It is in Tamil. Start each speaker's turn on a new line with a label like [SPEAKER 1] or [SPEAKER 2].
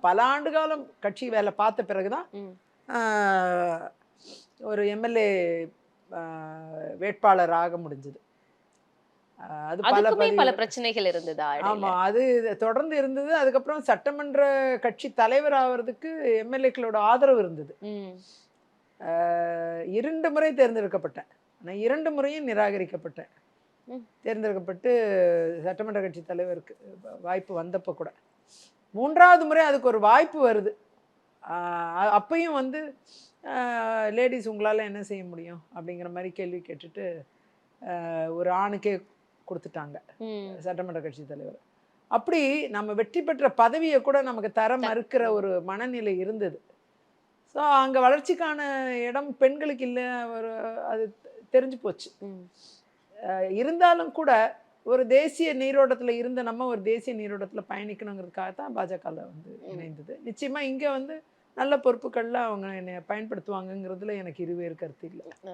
[SPEAKER 1] பல ஆண்டு காலம் கட்சி வேலை பார்த்த பிறகுதான்
[SPEAKER 2] ம்.
[SPEAKER 1] ஆஹ், ஒரு எம்எல்ஏ வேட்பாளர் ஆக முடிஞ்சது. அது பல
[SPEAKER 2] பல பிரச்சனைகள் இருந்ததா?
[SPEAKER 1] ஆமா அது தொடர்ந்து இருந்தது. அதுக்கப்புறம் சட்டமன்ற கட்சி தலைவர் ஆவறதுக்கு எம்எல்ஏக்களோட ஆதரவு இருந்தது. இரண்டு முறை தேர்ந்தெடுக்கப்பட்டேன். நான் இரண்டு முறையும் நிராகரிக்கப்பட்டேன். தேர்ந்தெடுக்கப்பட்டு சட்டமன்ற கட்சி தலைவருக்கு வாய்ப்பு வந்தப்போ கூட. மூன்றாவது முறை அதுக்கு ஒரு வாய்ப்பு வருது. அப்பயும் வந்து லேடிஸ் உங்களால் என்ன செய்ய முடியும்? அப்படிங்கிற மாதிரி கேள்வி கேட்டுட்டு ஒரு ஆணுக்கே கொடுத்துட்டாங்க. சட்டமன்ற கட்சி தலைவர். அப்படி நம்ம வெற்றி பெற்ற பதவியை கூட நமக்கு தர மறுக்கிற ஒரு மனநிலை இருந்தது. ஸோ அங்கே வளர்ச்சிக்கான இடம் பெண்களுக்கு இல்லை ஒரு அது தெரிஞ்சு போச்சு. இருந்தாலும் கூட ஒரு தேசிய நீரோட்டத்தில் இருந்த நம்ம ஒரு தேசிய நீரோட்டத்தில் பயணிக்கணுங்கிறதுக்காக தான் பாஜகவில் வந்து இணைந்தது. நிச்சயமாக இங்கே வந்து நல்ல பொறுப்புகளில் அவங்க என்னை பயன்படுத்துவாங்கங்கிறதுல எனக்கு இருவேறு கருத்து இல்லை.